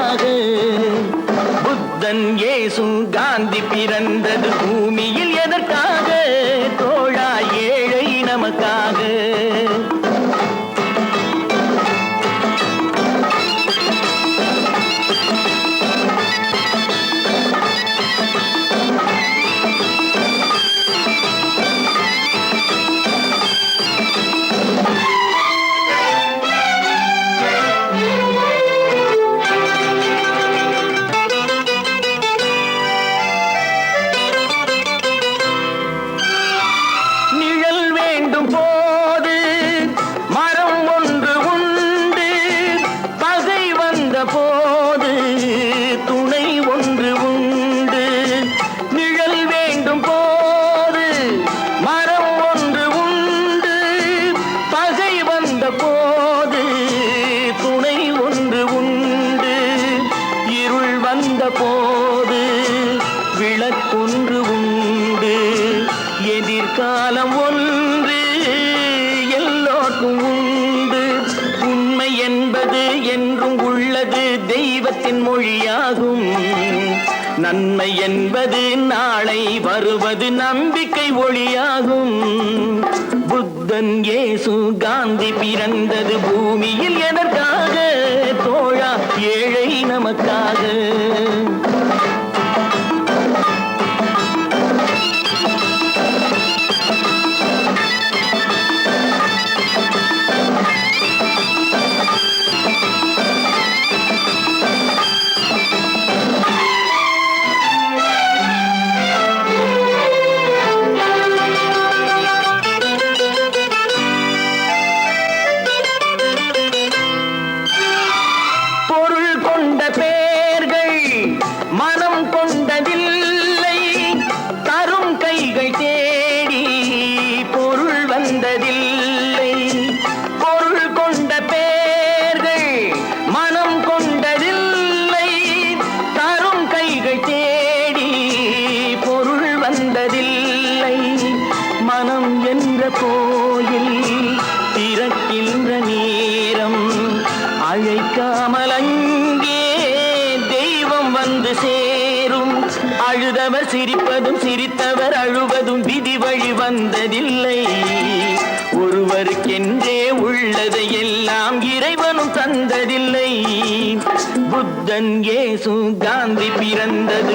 நமக்காக புத்தன் இயேசு காந்தி பிறந்தது பூமியில் எதற்காக? தோழா ஏழை நமக்காக உனக்கொன்று உண்டு. எதிர்காலம் ஒன்று எல்லோருக்கும் உண்டு. உண்மை என்பது என்றும் உள்ளது தெய்வத்தின் மொழியாகும். நன்மை என்பது நாளை வருவது நம்பிக்கை ஒளியாகும். புத்தன் ஏசு காந்தி பிறந்தது பூமியில் எதற்காக? தோழா ஏழை நமக்காக. வந்ததில்லை மனம் என்ற கோயில் திறக்கின்ற நேரம். அழைக்காமல் அங்கே தெய்வம் வந்து சேரும். அழுதவர் சிரிப்பதும் சிரித்தவர் அழுவதும் விதி வழி வந்ததில்லை. ஒருவருக்கென்றே உள்ளதை எல்லாம் இறைவனும் தந்ததில்லை. புத்தன் ஏசு காந்தி பிறந்தது